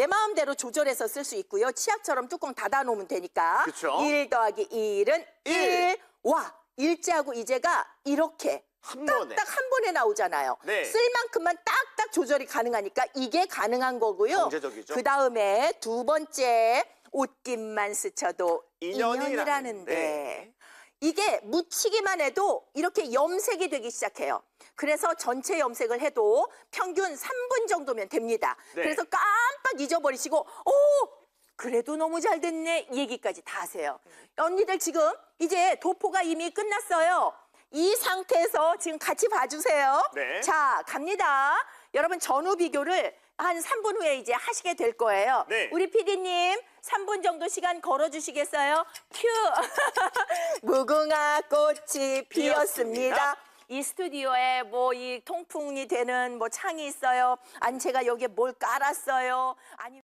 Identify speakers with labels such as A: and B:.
A: 내 마음대로 조절해서 쓸 수 있고요. 치약처럼 뚜껑 닫아 놓으면 되니까.
B: 그쵸.
A: 1 더하기 1은
B: 일.
A: 1. 와, 일제하고 이제가 이렇게
B: 한 번에.
A: 딱한 번에 나오잖아요.
B: 네.
A: 쓸 만큼만 딱딱 조절이 가능하니까 이게 가능한 거고요.
B: 경제적이죠.
A: 그 다음에 두 번째 옷깃만 스쳐도
B: 인연이라는데.
A: 인연이라는데 이게 묻히기만 해도 이렇게 염색이 되기 시작해요. 그래서 전체 염색을 해도 평균 3분 정도면 됩니다.
B: 네.
A: 그래서 깜빡 잊어버리시고 오 그래도 너무 잘 됐네 이 얘기까지 다 하세요. 언니들 지금 이제 도포가 이미 끝났어요. 이 상태에서 지금 같이 봐주세요.
B: 네.
A: 자 갑니다. 여러분 전후 비교를 한 3분 후에 이제 하시게 될 거예요.
B: 네.
A: 우리 PD님 3분 정도 시간 걸어주시겠어요? 큐! 무궁화 꽃이 피었습니다.
B: 피었습니다.
A: 이 스튜디오에 뭐 이 통풍이 되는 뭐 창이 있어요. 아니 제가 여기에 뭘 깔았어요. 아니